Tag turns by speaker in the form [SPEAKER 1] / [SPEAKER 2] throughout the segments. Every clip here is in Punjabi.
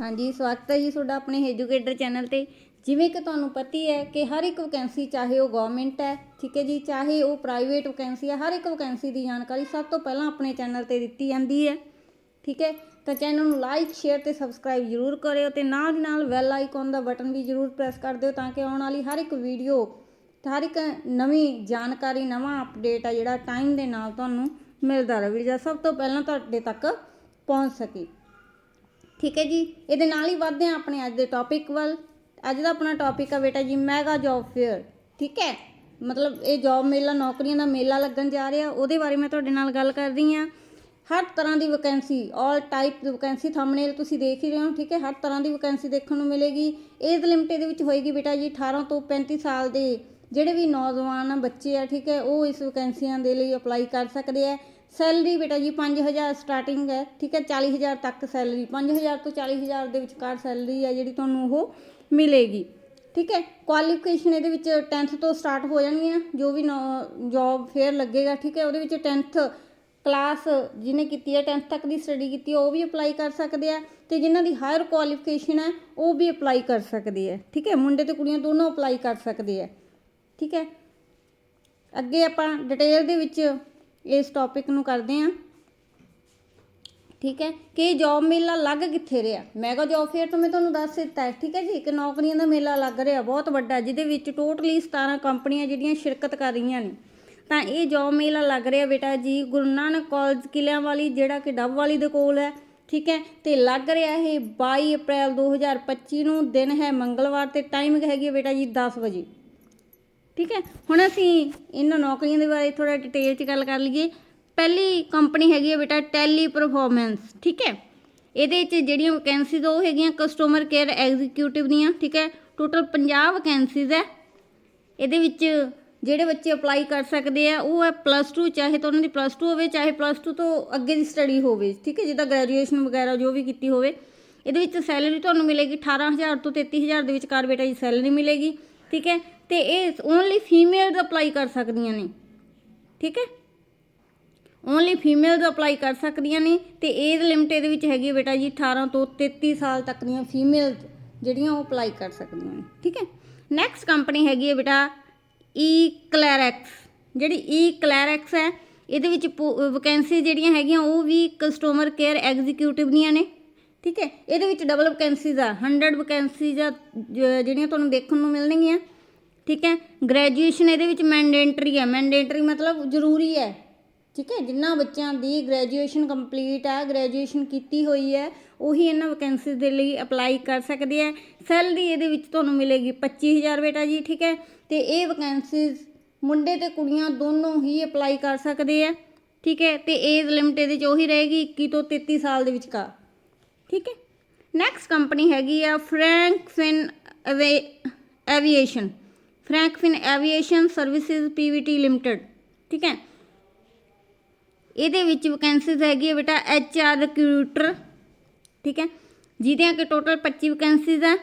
[SPEAKER 1] ਹਾਂਜੀ, ਸਵਾਗਤ ਹੈ ਜੀ ਤੁਹਾਡਾ ਆਪਣੇ ਐਜੂਕੇਟਰ ਚੈਨਲ ਤੇ। ਜਿਵੇਂ ਕਿ ਤੁਹਾਨੂੰ ਪਤੀ ਹੈ ਕਿ ਹਰ ਇੱਕ ਵੈਕੈਂਸੀ ਚਾਹੇ ਉਹ ਗਵਰਨਮੈਂਟ ਹੈ, ਠੀਕ ਹੈ ਜੀ, ਚਾਹੇ ਉਹ ਪ੍ਰਾਈਵੇਟ ਵੈਕੈਂਸੀ ਹੈ, ਹਰ ਇੱਕ ਵੈਕੈਂਸੀ ਦੀ ਜਾਣਕਾਰੀ ਸਭ ਤੋਂ ਪਹਿਲਾਂ ਆਪਣੇ ਚੈਨਲ ਤੇ ਦਿੱਤੀ ਜਾਂਦੀ ਹੈ। ਠੀਕ ਹੈ, ਤਾਂ ਚੈਨਲ ਨੂੰ ਲਾਈਕ ਸ਼ੇਅਰ ਤੇ ਸਬਸਕ੍ਰਾਈਬ ਜ਼ਰੂਰ ਕਰਿਓ ਤੇ ਨਾਲ ਦੀ ਨਾਲ ਬੈਲ ਆਈਕਨ ਦਾ ਬਟਨ ਵੀ ਜ਼ਰੂਰ ਪ੍ਰੈਸ ਕਰ ਦਿਓ ਤਾਂ ਕਿ ਆਉਣ ਵਾਲੀ ਹਰ ਇੱਕ ਵੀਡੀਓ ਹਰ ਇੱਕ ਨਵੀਂ ਜਾਣਕਾਰੀ, ਨਵਾਂ ਅਪਡੇਟ ਆ ਜਿਹੜਾ ਟਾਈਮ ਦੇ ਨਾਲ ਤੁਹਾਨੂੰ ਮਿਲਦਾ ਰਹੇ। ਜਾਂ, ਸਭ ਤੋਂ ਪਹਿਲਾਂ ਤੁਹਾਡੇ ਤੱਕ ਪਹੁੰਚ ਸਕੇ। ਠੀਕ ਹੈ ਜੀ? ਇਹਦੇ ਨਾਲ ਹੀ ਵਧਦੇ ਹਾਂ ਆਪਣੇ ਅੱਜ ਦੇ ਟੌਪਿਕ ਵੱਲ। ਅੱਜ ਦਾ ਆਪਣਾ ਟੌਪਿਕ ਆ ਬੇਟਾ ਜੀ ਮੈਗਾ ਜੌਬ ਫੇਅਰ ਠੀਕ ਹੈ? ਮਤਲਬ ਇਹ ਜੌਬ ਮੇਲਾ ਨੌਕਰੀਆਂ ਦਾ ਮੇਲਾ ਲੱਗਣ ਜਾ ਰਿਹਾ। ਉਹਦੇ ਬਾਰੇ ਮੈਂ ਤੁਹਾਡੇ ਨਾਲ ਗੱਲ ਕਰਦੀ ਹਾਂ। ਹਰ ਤਰ੍ਹਾਂ ਦੀ ਵੈਕੈਂਸੀ ਆਲ ਟਾਈਪ ਦੀ ਵੈਕੈਂਸੀ ਥੰਬਨੇਲ ਤੁਸੀਂ ਦੇਖ ਹੀ ਰਹੇ ਹੋ ਠੀਕ ਹੈ? ਹਰ ਤਰ੍ਹਾਂ ਦੀ ਵੈਕੈਂਸੀ ਦੇਖਣ ਨੂੰ ਮਿਲੇਗੀ। ਏਜ ਲਿਮਿਟ ਇਹਦੇ ਵਿੱਚ ਹੋਏਗੀ ਬੇਟਾ ਜੀ 18 ਤੋਂ 35 ਸਾਲ ਦੇ। ਜਿਹੜੇ ਵੀ ਨੌਜਵਾਨ ਆ, ਬੱਚੇ ਆ ਠੀਕ ਹੈ ਉਹ ਇਸ ਵੈਕੈਂਸੀਆਂ ਦੇ ਲਈ ਅਪਲਾਈ ਕਰ ਸਕਦੇ ਆ। ਸੈਲਰੀ ਬੇਟਾ ਜੀ 5000 ਸਟਾਰਟਿੰਗ ਹੈ, ਠੀਕ ਹੈ 40000 ਤੱਕ ਸੈਲਰੀ 5000 ਤੋਂ 40000 ਦੇ ਵਿਚਕਾਰ ਸੈਲਰੀ ਹੈ ਜਿਹੜੀ ਤੁਹਾਨੂੰ ਉਹ ਮਿਲੇਗੀ, ਠੀਕ ਹੈ ਕੁਆਲੀਫਿਕੇਸ਼ਨ ਇਹਦੇ ਵਿੱਚ 10th ਤੋਂ ਸਟਾਰਟ ਹੋ ਜਾਣਗੀਆਂ ਜੋ ਵੀ ਜੌਬ ਫੇਅਰ ਲੱਗੇਗਾ, ਠੀਕ ਹੈ, ਉਹਦੇ ਵਿੱਚ 10th ਕਲਾਸ ਜਿਹਨੇ ਕੀਤੀ ਹੈ 10th ਤੱਕ ਦੀ ਸਟੱਡੀ ਕੀਤੀ ਹੈ, ਉਹ ਵੀ ਅਪਲਾਈ ਕਰ ਸਕਦੇ ਆ ਤੇ ਜਿਨ੍ਹਾਂ ਦੀ ਹਾਇਰ ਕੁਆਲੀਫਿਕੇਸ਼ਨ ਹੈ, ਉਹ ਵੀ ਅਪਲਾਈ ਕਰ ਸਕਦੇ ਆ ਠੀਕ ਹੈ, ਮੁੰਡੇ ਤੇ ਕੁੜੀਆਂ ਦੋਨੋਂ ਅਪਲਾਈ ਕਰ ਸਕਦੇ ਆ ਠੀਕ ਹੈ। ਅੱਗੇ ਆਪਾਂ ਡਿਟੇਲ ਦੇ ਵਿੱਚ ਇਸ ਟੌਪਿਕ ਨੂੰ ਕਰਦੇ ਹਾਂ। ਠੀਕ ਹੈ? ਕਿ ਜੌਬ ਮੇਲਾ ਲੱਗ ਕਿੱਥੇ ਰਿਹਾ? ਮੈਗਾ ਜੌਬ ਫੇਅਰ ਤੋਂ ਮੈਂ ਤੁਹਾਨੂੰ ਦੱਸ ਦਿੱਤਾ ਹੈ। ਠੀਕ ਹੈ ਜੀ? ਕਿ ਨੌਕਰੀਆਂ ਦਾ ਮੇਲਾ ਲੱਗ ਰਿਹਾ, ਬਹੁਤ ਵੱਡਾ, ਜਿਹਦੇ ਵਿੱਚ ਟੋਟਲੀ 17 ਕੰਪਨੀਆਂ ਜਿਹੜੀਆਂ ਸ਼ਿਰਕਤ ਕਰ ਰਹੀਆਂ ਨੇ। ਤਾਂ ਇਹ ਜੌਬ ਮੇਲਾ ਲੱਗ ਰਿਹਾ ਬੇਟਾ ਜੀ, ਗੁਰੂ ਨਾਨਕ ਕਾਲਜ ਕਿਲਿਆਂ ਵਾਲੀ, ਜਿਹੜਾ ਕਿ ਡੱਬ ਵਾਲੀ ਦੇ ਕੋਲ ਹੈ। ਠੀਕ ਹੈ? ਤੇ ਲੱਗ ਰਿਹਾ ਇਹ 22 ਅਪ੍ਰੈਲ 2025 ਨੂੰ, ਦਿਨ ਹੈ ਮੰਗਲਵਾਰ ਤੇ ਟਾਈਮਿੰਗ ਹੈਗੀ ਹੈ ਬੇਟਾ ਜੀ 10 ਵਜੇ। ਠੀਕ ਹੈ? ਹੁਣ ਅਸੀਂ ਇਹਨਾਂ ਨੌਕਰੀਆਂ ਦੇ ਬਾਰੇ ਥੋੜਾ ਡਿਟੇਲ 'ਚ ਗੱਲ ਕਰ ਲਈਏ। ਪਹਿਲੀ ਕੰਪਨੀ ਹੈਗੀ ਹੈ ਬੇਟਾ ਟੈਲੀ ਪਰਫਾਰਮੈਂਸ ਠੀਕ ਹੈ? ਇਹਦੇ 'ਚ ਜਿਹੜੀਆਂ ਵੈਕੈਂਸੀਜ਼ ਉਹ ਹੈਗੀਆਂ ਕਸਟਮਰ ਕੇਅਰ ਐਗਜ਼ੀਕਿਊਟਿਵ ਦੀਆਂ, ਠੀਕ ਹੈ? ਟੋਟਲ 50 ਵੈਕੈਂਸੀਜ਼ ਹੈ। ਇਹਦੇ ਵਿੱਚ ਜਿਹੜੇ ਬੱਚੇ ਅਪਲਾਈ ਕਰ ਸਕਦੇ ਆ, ਉਹ ਹੈ ਪਲੱਸ 2 ਚਾਹੇ ਤਾਂ ਉਹਨਾਂ ਦੀ ਪਲੱਸ 2 ਹੋਵੇ, ਚਾਹੇ ਪਲੱਸ 2 ਤੋਂ ਅੱਗੇ ਦੀ ਸਟੱਡੀ ਹੋਵੇ, ਠੀਕ ਹੈ? ਜਿੱਦਾਂ ਗ੍ਰੈਜੂਏਸ਼ਨ ਵਗੈਰਾ ਜੋ ਵੀ ਕੀਤੀ ਹੋਵੇ। ਇਹਦੇ ਵਿੱਚ ਸੈਲਰੀ ਤੁਹਾਨੂੰ ਮਿਲੇਗੀ 18000 ਤੋਂ 33000 ਦੇ ਵਿਚਕਾਰ ਬੇਟਾ ਜੀ ਸੈਲਰੀ ਮਿਲੇਗੀ। ਠੀਕ ਹੈ? ਤੇ ਇਹ ਓਨਲੀ ਫੀਮੇਲ ਅਪਲਾਈ ਕਰ ਸਕਦੀਆਂ ਨੇ। ਠੀਕ ਹੈ? ਓਨਲੀ ਫੀਮੇਲਸ ਅਪਲਾਈ ਕਰ ਸਕਦੀਆਂ ਨੇ ਤੇ ਏਜ ਲਿਮਟ ਇਹਦੇ ਵਿੱਚ ਹੈਗੀ ਹੈ ਬੇਟਾ ਜੀ 18 ਤੋਂ 33 ਸਾਲ ਤੱਕ ਦੀਆਂ ਫੀਮੇਲ ਜਿਹੜੀਆਂ ਉਹ ਅਪਲਾਈ ਕਰ ਸਕਦੀਆਂ ਨੇ। ਠੀਕ ਹੈ? ਨੈਕਸਟ ਕੰਪਨੀ ਹੈਗੀ ਹੈ ਬੇਟਾ ਈ ਕਲੈਰੈਕਸ ਜਿਹੜੀ ਈ ਕਲੈਰੈਕਸ ਹੈ, ਇਹਦੇ ਵਿੱਚ ਵੈਕੈਂਸੀ ਜਿਹੜੀਆਂ ਹੈਗੀਆਂ ਉਹ ਵੀ ਕਸਟਮਰ ਕੇਅਰ ਐਗਜ਼ੀਕਿਊਟਿਵ ਦੀਆਂ ਨੇ। ਠੀਕ ਹੈ? ਇਹਦੇ ਵਿੱਚ ਡਬਲ ਵੈਕੈਂਸੀਜ਼ ਆ। 100 ਵੈਕੈਂਸੀਜ਼ ਆ ਜਿਹੜੀਆਂ ਤੁਹਾਨੂੰ ਦੇਖਣ ਨੂੰ ਮਿਲਣਗੀਆਂ। ਠੀਕ ਹੈ? ਗ੍ਰੈਜੂਏਸ਼ਨ ਇਹਦੇ ਵਿੱਚ ਮੈਂਡੇਟਰੀ ਹੈ ਮੈਂਡੇਟਰੀ ਮਤਲਬ ਜ਼ਰੂਰੀ ਹੈ। ਠੀਕ ਹੈ? ਜਿੰਨਾ ਬੱਚਿਆਂ ਦੀ ਗ੍ਰੈਜੂਏਸ਼ਨ ਕੰਪਲੀਟ ਆ ਗ੍ਰੈਜੂਏਸ਼ਨ ਕੀਤੀ ਹੋਈ ਹੈ, ਉਹੀ ਇਹਨਾਂ ਵੈਕੈਂਸੀਜ਼ ਦੇ ਲਈ ਅਪਲਾਈ ਕਰ ਸਕਦੇ ਆ। ਸੈਲਰੀ ਇਹਦੇ ਵਿੱਚ ਤੁਹਾਨੂੰ ਮਿਲੇਗੀ 25000 ਬੇਟਾ ਜੀ, ਠੀਕ ਹੈ? ਤੇ ਇਹ ਵੈਕੈਂਸੀਜ਼ ਮੁੰਡੇ ਤੇ ਕੁੜੀਆਂ ਦੋਨੋਂ ਹੀ ਅਪਲਾਈ ਕਰ ਸਕਦੇ ਆ। ਠੀਕ ਹੈ? ਤੇ ਏਜ ਲਿਮਿਟ ਇਹਦੇ 'ਚ ਉਹੀ ਰਹੇਗੀ 21 ਤੋਂ 33 ਸਾਲ ਦੇ ਵਿਚਕਾਰ। ਠੀਕ ਹੈ? ਨੈਕਸਟ ਕੰਪਨੀ ਹੈਗੀ ਆ Frankfin aviation Frankfin aviation services PVT limited ਠੀਕ ਹੈ? ਇਹਦੇ ਵਿੱਚ ਵੈਕੈਂਸੀਜ਼ ਹੈਗੀ ਹੈ ਬੇਟਾ ਐਚ ਆਰ ਰਿਕਰੂਟਰ ਠੀਕ ਹੈ? ਜਿਹਦੀਆਂ ਕਿ ਟੋਟਲ 25 ਵੈਕੈਂਸੀਜ਼ ਹੈ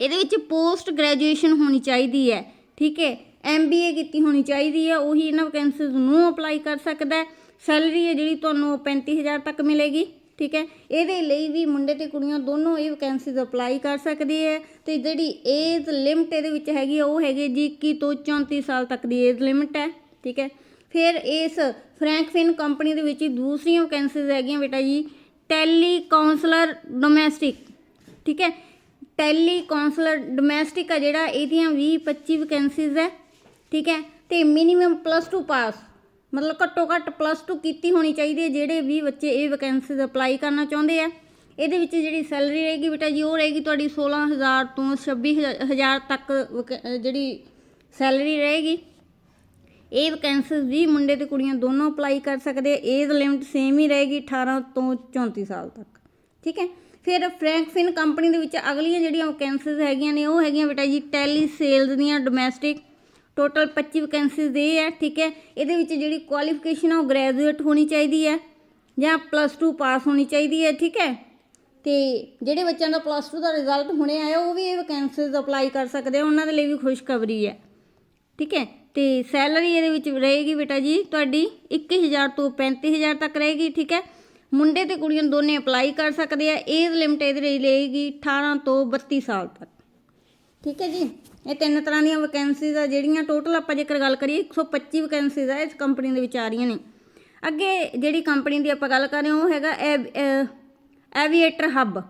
[SPEAKER 1] ਇਹਦੇ ਵਿੱਚ ਪੋਸਟ ਗ੍ਰੈਜੂਏਸ਼ਨ ਹੋਣੀ ਚਾਹੀਦੀ ਹੈ। ਠੀਕ ਹੈ? ਐਮਬੀਏ ਕੀਤੀ ਹੋਣੀ ਚਾਹੀਦੀ ਹੈ ਉਹੀ ਇਹਨਾਂ ਵੈਕੈਂਸੀਜ਼ ਨੂੰ ਅਪਲਾਈ ਕਰ ਸਕਦਾ ਹੈ। ਸੈਲਰੀ ਹੈ ਜਿਹੜੀ ਤੁਹਾਨੂੰ 35000 ਤੱਕ ਮਿਲੇਗੀ। ਠੀਕ ਹੈ? ਇਹਦੇ ਲਈ ਵੀ ਮੁੰਡੇ ਤੇ ਕੁੜੀਆਂ ਦੋਨੋਂ ਇਹ ਵੈਕੈਂਸੀਜ਼ ਅਪਲਾਈ ਕਰ ਸਕਦੇ ਹੈ ਤੇ ਜਿਹੜੀ ਏਜ ਲਿਮਟ ਇਹਦੇ ਵਿੱਚ ਹੈਗੀ ਆ, ਉਹ ਹੈਗੀ ਜੀ 21 ਤੋਂ 34 ਸਾਲ ਤੱਕ ਦੀ ਏਜ ਲਿਮਟ ਹੈ, ਠੀਕ ਹੈ? ਫਿਰ ਇਸ ਫ੍ਰੈਂਕਫਿਨ ਕੰਪਨੀ ਦੇ ਵਿੱਚ ਦੂਸਰੀਆਂ ਵੈਕੈਂਸੀਜ਼ ਹੈਗੀਆਂ ਬੇਟਾ ਜੀ ਟੈਲੀ ਕਾਉਂਸਲਰ ਡੋਮੈਸਟਿਕ ਠੀਕ ਹੈ? ਟੈਲੀ ਕਾਉਂਸਲਰ ਡੋਮੈਸਟਿਕ ਆ ਜਿਹੜਾ, ਇਹਦੀਆਂ 20 25 ਵੈਕੈਂਸੀਜ਼ ਹੈ, ਠੀਕ ਹੈ? ਤੇ ਮਿਨੀਮਮ ਪਲੱਸ 2 ਪਾਸ ਮਤਲਬ ਘੱਟੋ ਘੱਟ ਪਲੱਸ 2 ਕੀਤੀ ਹੋਣੀ ਚਾਹੀਦੀ ਹੈ, ਜਿਹੜੇ ਵੀ ਬੱਚੇ ਇਹ ਵੈਕੈਂਸੀਜ਼ ਅਪਲਾਈ ਕਰਨਾ ਚਾਹੁੰਦੇ ਆ। ਇਹਦੇ ਵਿੱਚ ਜਿਹੜੀ ਸੈਲਰੀ ਰਹੇਗੀ ਬੇਟਾ ਜੀ, ਉਹ ਰਹੇਗੀ ਤੁਹਾਡੀ 16000 ਤੋਂ 26000 ਤੱਕ ਵਕ- ਜਿਹੜੀ ਸੈਲਰੀ ਰਹੇਗੀ। ਇਹ ਵੈਕੈਂਸੀਜ਼ ਵੀ ਮੁੰਡੇ ਤੇ ਕੁੜੀਆਂ ਦੋਨੋਂ ਅਪਲਾਈ ਕਰ ਸਕਦੇ ਆ। ਏਜ ਲਿਮਟ ਸੇਮ ਹੀ ਰਹੇਗੀ 18 ਤੋਂ 34 ਸਾਲ ਤੱਕ। ਠੀਕ ਹੈ? ਫਿਰ ਫ੍ਰੈਂਕਫਿਨ ਕੰਪਨੀ ਦੇ ਵਿੱਚ ਅਗਲੀਆਂ ਜਿਹੜੀਆਂ ਵੈਕੈਂਸੀਜ਼ ਹੈਗੀਆਂ ਨੇ, ਉਹ ਹੈਗੀਆਂ ਬੇਟਾ ਜੀ ਟੈਲੀ ਸੇਲਸ ਦੀਆਂ ਡੋਮੈਸਟਿਕ ਟੋਟਲ 25 ਵੈਕੈਂਸੀਜ਼ ਇਹ ਹੈ, ਠੀਕ ਹੈ। ਇਹਦੇ ਵਿੱਚ ਜਿਹੜੀ ਕੁਆਲੀਫਿਕੇਸ਼ਨ ਆ, ਉਹ ਗ੍ਰੈਜੂਏਟ ਹੋਣੀ ਚਾਹੀਦੀ ਹੈ ਜਾਂ ਪਲੱਸ 2 ਪਾਸ ਹੋਣੀ ਚਾਹੀਦੀ ਹੈ, ਠੀਕ ਹੈ। ਤੇ ਜਿਹੜੇ ਬੱਚਿਆਂ ਦਾ ਪਲੱਸ 2 ਦਾ ਰਿਜ਼ਲਟ ਹੁਣੇ ਆਇਆ, ਉਹ ਵੀ ਇਹ ਵੈਕੈਂਸੀਜ਼ ਅਪਲਾਈ ਕਰ ਸਕਦੇ ਆ, ਉਹਨਾਂ ਦੇ ਲਈ ਵੀ ਖੁਸ਼ਖਬਰੀ ਹੈ, ਠੀਕ ਹੈ। ਤੇ ਸੈਲਰੀ ਇਹਦੇ ਵਿੱਚ ਰਹੇਗੀ ਬੇਟਾ ਜੀ, ਤੁਹਾਡੀ 21000 ਤੋਂ 35000 ਤੱਕ ਰਹੇਗੀ, ਠੀਕ ਹੈ। ਮੁੰਡੇ ਤੇ ਕੁੜੀਆਂ ਦੋਨੇ ਅਪਲਾਈ ਕਰ ਸਕਦੇ ਆ ਏਜ ਲਿਮਟ ਇਹਦੇ ਲਈ ਰਹੇਗੀ 18 ਤੋਂ 32 ਸਾਲ ਤੱਕ, ਠੀਕ ਹੈ ਜੀ। ਇਹ ਤਿੰਨ ਤਰ੍ਹਾਂ ਦੀਆਂ ਵੈਕੈਂਸੀਜ਼ ਆ, ਜਿਹੜੀਆਂ ਟੋਟਲ ਆਪਾਂ ਜੇਕਰ ਗੱਲ ਕਰੀਏ 125 ਵੈਕੈਂਸੀਜ਼ ਆ, ਇਸ ਕੰਪਨੀ ਦੇ ਵਿੱਚ ਆ ਰਹੀਆਂ ਨੇ। ਅੱਗੇ ਜਿਹੜੀ ਕੰਪਨੀ ਦੀ ਆਪਾਂ ਗੱਲ ਕਰ ਰਹੇ ਹਾਂ, ਉਹ ਹੈਗਾ ਐਵੀਏਟਰ ਹੱਬ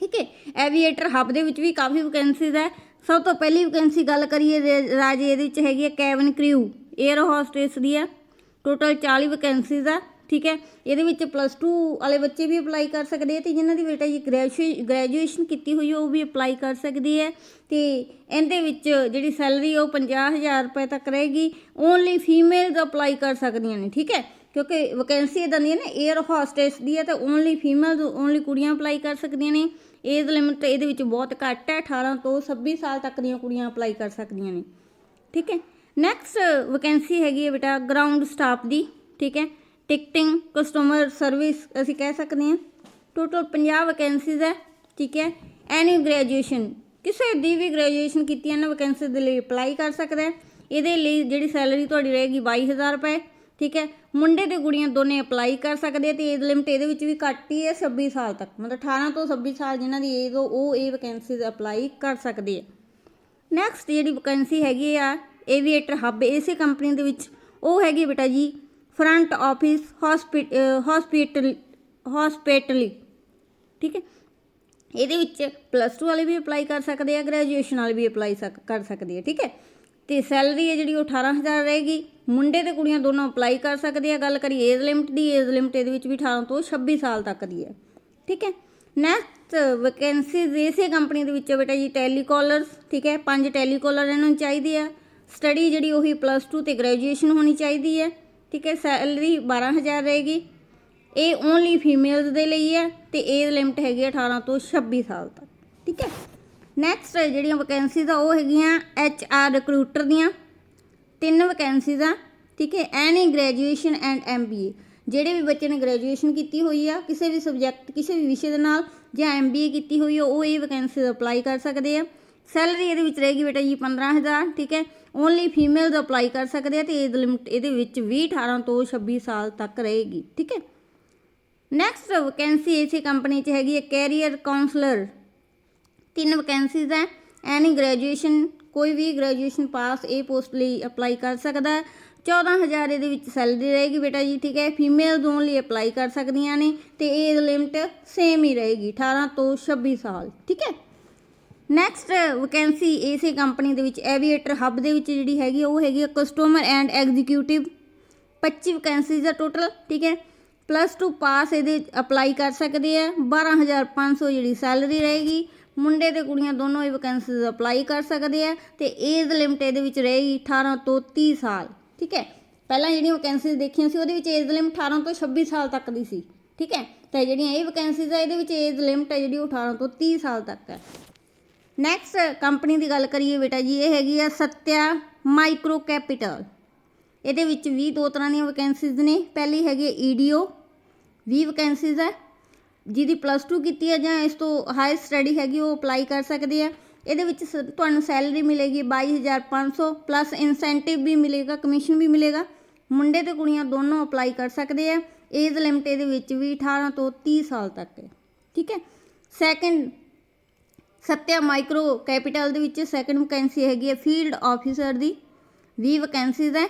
[SPEAKER 1] ਠੀਕ ਹੈ? ਐਵੀਏਟਰ ਹੱਬ ਦੇ ਵਿੱਚ ਵੀ ਕਾਫੀ ਵੈਕੈਂਸੀਜ਼ ਹੈ ਸਭ ਤੋਂ ਪਹਿਲੀ ਵੈਕੈਂਸੀ ਗੱਲ ਕਰੀਏ ਰੇ- ਰਾਜੇ ਇਹਦੇ ਵਿੱਚ ਹੈਗੀ ਹੈ ਕੈਬਨ ਕ੍ਰਿਊ 에ਅਰ ਹੋਸਟੇਸ ਦੀ ਹੈ ਟੋਟਲ 40 ਵੈਕੈਂਸੀਜ਼ ਆ। ਠੀਕ ਹੈ? ਇਹਦੇ ਵਿੱਚ ਪਲੱਸ 2 ਵਾਲੇ ਬੱਚੇ ਵੀ ਅਪਲਾਈ ਕਰ ਸਕਦੇ ਆ ਤੇ ਜਿਨ੍ਹਾਂ ਦੀ ਬੇਟਾ ਜੀ ਗ੍ਰੈਜੂਏ ਗ੍ਰੈਜੂਏਸ਼ਨ ਕੀਤੀ ਹੋਈ ਹੈ ਉਹ ਵੀ ਅਪਲਾਈ ਕਰ ਸਕਦੀ ਹੈ। ਤੇ ਇਹਦੇ ਵਿੱਚ ਜਿਹੜੀ ਸੈਲਰੀ ਉਹ 50000 ਰੁਪਏ ਤੱਕ ਰਹੇਗੀ। ਓਨਲੀ ਫੀਮੇਲਸ ਅਪਲਾਈ ਕਰ ਸਕਦੀਆਂ ਨੇ, ਠੀਕ ਹੈ? ਕਿਉਂਕਿ ਵੈਕੈਂਸੀ ਇਦਾਂ ਦੀ ਹੈ ਨਾ 에ਅਰ ਹੋਸਟੇਸ ਦੀ ਹੈ, ਤੇ ਓਨਲੀ ਫੀਮੇਲਸ ਓਨਲੀ ਕੁੜੀਆਂ ਅਪਲਾਈ ਕਰ ਸਕਦੀਆਂ ਨੇ। ਏਜ ਲਿਮਿਟ ਇਹਦੇ ਵਿੱਚ ਬਹੁਤ ਘੱਟ ਹੈ 18 ਤੋਂ 26 ਸਾਲ ਤੱਕ ਦੀਆਂ ਕੁੜੀਆਂ ਅਪਲਾਈ ਕਰ ਸਕਦੀਆਂ ਨੇ। ਠੀਕ ਹੈ? ਨੈਕਸਟ ਵੈਕੈਂਸੀ ਹੈਗੀ ਹੈ ਬੇਟਾ ਗਰਾਊਂਡ ਸਟਾਫ ਦੀ, ਠੀਕ ਹੈ? ਟਿਕਟਿੰਗ ਕਸਟਮਰ ਸਰਵਿਸ ਅਸੀਂ ਕਹਿ ਸਕਦੇ ਹਾਂ। ਟੋਟਲ 50 ਵੈਕੈਂਸੀਜ਼ ਹੈ, ਠੀਕ ਹੈ। ਐਨੀ ਗ੍ਰੈਜੂਏਸ਼ਨ ਕਿਸੇ ਦੀ ਵੀ ਗ੍ਰੈਜੂਏਸ਼ਨ ਕੀਤੀ ਹੈ ਨਾ ਵੈਕੈਂਸੀ ਦੇ ਲਈ ਅਪਲਾਈ ਕਰ ਸਕਦਾ ਹੈ। ਇਹਦੇ ਲਈ ਜਿਹੜੀ ਸੈਲਰੀ ਤੁਹਾਡੀ ਰਹੇਗੀ 22000 ਰੁਪਏ, ਠੀਕ ਹੈ। ਮੁੰਡੇ ਤੇ ਕੁੜੀਆਂ ਦੋਨੇ ਅਪਲਾਈ ਕਰ ਸਕਦੇ ਆ ਤੇ ਏਜ ਲਿਮਟ ਇਹਦੇ ਵਿੱਚ ਵੀ ਘੱਟ ਹੀ ਹੈ 26 ਸਾਲ ਤੱਕ। ਮਤਲਬ 18 ਤੋਂ 26 ਸਾਲ ਜਿਨ੍ਹਾਂ ਦੀ ਏਜ ਉਹ ਇਹ ਵੈਕੈਂਸੀਜ਼ ਅਪਲਾਈ ਕਰ ਸਕਦੇ ਆ ਨੈਕਸਟ ਜਿਹੜੀ ਵੈਕੈਂਸੀ ਹੈਗੀ ਆ ਏਵੀਏਟਰ ਹੱਬ ਇਸੇ ਕੰਪਨੀ ਦੇ ਵਿੱਚ, ਉਹ ਹੈਗੀ ਬੇਟਾ ਜੀ ਫਰੰਟ ਆਫਿਸ ਹਸਪੀਟਲ ਹਸਪੀਟਲੀ ਠੀਕ ਹੈ? ਇਹਦੇ ਵਿੱਚ ਪਲੱਸ 2 ਵਾਲੇ ਵੀ ਅਪਲਾਈ ਕਰ ਸਕਦੇ ਆ ਗ੍ਰੈਜੂਏਸ਼ਨ ਵਾਲੇ ਵੀ ਅਪਲਾਈ ਕਰ ਸਕਦੇ ਆ, ਠੀਕ ਹੈ? ਤੇ ਸੈਲਰੀ ਹੈ ਜਿਹੜੀ ਉਹ 18000 ਰਹੇਗੀ। ਮੁੰਡੇ ਤੇ ਕੁੜੀਆਂ ਦੋਨੋਂ ਅਪਲਾਈ ਕਰ ਸਕਦੇ ਆ। ਗੱਲ ਕਰੀਏ ਏਜ ਲਿਮਟ ਦੀ ਏਜ ਲਿਮਟ ਇਹਦੇ ਵਿੱਚ ਵੀ 18 ਤੋਂ 26 ਸਾਲ ਤੱਕ ਦੀ ਹੈ। ਠੀਕ ਹੈ? ਨੈਕਸਟ ਵੈਕੈਂਸੀਜ਼ ਇਸੇ ਕੰਪਨੀ ਦੇ ਵਿੱਚ ਬੇਟਾ ਜੀ ਟੈਲੀਕਾਲਰਸ ਠੀਕ ਹੈ? ਪੰਜ ਟੈਲੀਕਾਲਰ ਇਹਨਾਂ ਨੂੰ ਚਾਹੀਦੇ ਆ। ਸਟੱਡੀ ਜਿਹੜੀ ਉਹੀ ਪਲੱਸ 2 ਤੇ ਗ੍ਰੈਜੂਏਸ਼ਨ ਹੋਣੀ ਚਾਹੀਦੀ ਹੈ। ਠੀਕ ਹੈ, ਸੈਲਰੀ 12000 ਰਹੇਗੀ। ਇਹ ਓਨਲੀ ਫੀਮੇਲਸ ਦੇ ਲਈ ਹੈ ਤੇ ਏਜ ਲਿਮਟ ਹੈਗੀ ਹੈ 18 ਤੋਂ 26 ਸਾਲ ਤੱਕ। ਠੀਕ ਹੈ। ਨੈਕਸਟ ਜਿਹੜੀਆਂ ਵੈਕੈਂਸੀਜ਼ ਆ ਉਹ ਹੈਗੀਆਂ ਐਚ ਆਰ ਰਿਕਰੂਟਰ ਦੀਆਂ। ਤਿੰਨ ਵੈਕੈਂਸੀਜ਼ ਆ, ਠੀਕ ਹੈ ਐਨੀ ਗ੍ਰੈਜੂਏਸ਼ਨ ਐਂਡ ਐਮਬੀਏ ਜਿਹੜੇ ਵੀ ਬੱਚੇ ਨੇ ਗ੍ਰੈਜੂਏਸ਼ਨ ਕੀਤੀ ਹੋਈ ਆ, ਕਿਸੇ ਵੀ ਸਬਜੈਕਟ ਕਿਸੇ ਵੀ ਵਿਸ਼ੇ ਦੇ ਨਾਲ ਜਾਂ ਐਮਬੀਏ ਕੀਤੀ ਹੋਈ ਆ, ਉਹ ਇਹ ਵੈਕੈਂਸੀਜ਼ ਅਪਲਾਈ ਕਰ ਸਕਦੇ ਆ। ਸੈਲਰੀ ਇਹਦੇ ਵਿੱਚ ਰਹੇਗੀ ਬੇਟਾ ਜੀ 15000 ਠੀਕ ਹੈ। ਓਨਲੀ ਫੀਮੇਲਜ਼ ਅਪਲਾਈ ਕਰ ਸਕਦੇ ਆ ਤੇ ਏਜ ਲਿਮਟ ਇਹਦੇ ਵਿੱਚ ਵੀ 18 ਤੋਂ 26 ਸਾਲ ਤੱਕ ਰਹੇਗੀ, ਠੀਕ ਹੈ? ਨੈਕਸਟ ਵੈਕੈਂਸੀ ਇਸੇ ਕੰਪਨੀ 'ਚ ਹੈਗੀ ਹੈ ਕੈਰੀਅਰ ਕਾਉਂਸਲਰ ਤਿੰਨ ਵੈਕੈਂਸੀਜ਼ ਹੈ ਐਨੀ ਗ੍ਰੈਜੂਏਸ਼ਨ ਕੋਈ ਵੀ ਗ੍ਰੈਜੂਏਸ਼ਨ ਪਾਸ ਇਹ ਪੋਸਟ ਲਈ ਅਪਲਾਈ ਕਰ ਸਕਦਾ ਹੈ। 14000 ਇਹਦੇ ਵਿੱਚ ਸੈਲਰੀ ਰਹੇਗੀ ਬੇਟਾ ਜੀ, ਠੀਕ ਹੈ? ਫੀਮੇਲਸ ਓਨਲੀ ਅਪਲਾਈ ਕਰ ਸਕਦੀਆਂ ਨੇ ਤੇ ਏਜ ਲਿਮਟ ਸੇਮ ਹੀ ਰਹੇਗੀ 18 ਤੋਂ 26 ਸਾਲ, ਠੀਕ ਹੈ? ਨੈਕਸਟ ਵੈਕੈਂਸੀ ਇਸੇ ਕੰਪਨੀ ਦੇ ਵਿੱਚ ਐਵੀਏਟਰ ਹੱਬ ਦੇ ਵਿੱਚ ਜਿਹੜੀ ਹੈਗੀ ਉਹ ਹੈਗੀ ਕਸਟਮਰ ਐਂਡ ਐਗਜ਼ੀਕਿਊਟਿਵ 25 ਵੈਕੈਂਸੀਜ਼ ਆ ਟੋਟਲ ਠੀਕ ਹੈ? ਪਲੱਸ 2 ਪਾਸ ਇਹਦੇ ਅਪਲਾਈ ਕਰ ਸਕਦੇ ਆ 12500 ਜਿਹੜੀ ਸੈਲਰੀ ਰਹੇਗੀ। ਮੁੰਡੇ ਤੇ ਕੁੜੀਆਂ ਦੋਨੋਂ ਇਹ ਵੈਕੈਂਸੀਜ਼ ਅਪਲਾਈ ਕਰ ਸਕਦੇ ਆ, ਤੇ ਏਜ ਲਿਮਟ ਇਹਦੇ ਵਿੱਚ ਰਹੇਗੀ 18 ਤੋਂ 30 ਸਾਲ, ਠੀਕ ਹੈ? ਪਹਿਲਾਂ ਜਿਹੜੀਆਂ ਵੈਕੈਂਸੀਜ਼ ਦੇਖੀਆਂ ਸੀ, ਉਹਦੇ ਵਿੱਚ ਏਜ ਲਿਮਟ 18 ਤੋਂ 26 ਸਾਲ ਤੱਕ ਦੀ ਸੀ, ਠੀਕ ਹੈ? ਤੇ ਜਿਹੜੀਆਂ ਇਹ ਵੈਕੈਂਸੀਜ਼ ਆ, ਇਹਦੇ ਵਿੱਚ ਏਜ ਲਿਮਟ ਹੈ ਜਿਹੜੀ ਉਹ 18 ਤੋਂ 30 ਸਾਲ ਤੱਕ ਹੈ। ਨੈਕਸਟ ਕੰਪਨੀ ਦੀ ਗੱਲ ਕਰੀਏ ਬੇਟਾ ਜੀ, ਇਹ ਹੈਗੀ ਆ ਸਤਿਆ ਮਾਈਕਰੋ ਕੈਪੀਟਲ ਇਹਦੇ ਵਿੱਚ ਵੀ ਦੋ ਤਰ੍ਹਾਂ ਦੀਆਂ ਵੈਕੈਂਸੀਜ਼ ਨੇ। ਪਹਿਲੀ ਹੈਗੀ ਈਡੀਓ 20 ਵੈਕੈਂਸੀਜ਼ ਹੈ ਜਿਹਦੀ ਪਲੱਸ 2 ਕੀਤੀ ਹੈ ਜਾਂ ਇਸ ਤੋਂ ਹਾਈ ਸਟੱਡੀ ਹੈਗੀ, ਉਹ ਅਪਲਾਈ ਕਰ ਸਕਦੇ ਆ। ਇਹਦੇ ਵਿੱਚ ਸ- ਤੁਹਾਨੂੰ ਸੈਲਰੀ ਮਿਲੇਗੀ 22500 ਪਲੱਸ ਇਨਸੈਂਟਿਵ ਵੀ ਮਿਲੇਗਾ ਕਮਿਸ਼ਨ ਵੀ ਮਿਲੇਗਾ। ਮੁੰਡੇ ਤੇ ਕੁੜੀਆਂ ਦੋਨੋਂ ਅਪਲਾਈ ਕਰ ਸਕਦੇ ਆ। ਏਜ ਲਿਮਟ ਇਹਦੇ ਵਿੱਚ ਵੀ 18 ਤੋਂ 30 ਸਾਲ ਤੱਕ ਹੈ। ਠੀਕ ਹੈ? ਸੈਕੰਡ ਸੱਤਿਆ ਮਾਈਕਰੋ ਕੈਪੀਟਲ ਦੇ ਵਿੱਚ ਸੈਕੰਡ ਵੈਕੈਂਸੀ ਹੈਗੀ ਹੈ ਫੀਲਡ ਆਫੀਸਰ ਦੀ। 20 ਵੈਕੈਂਸੀਜ਼ ਹੈ।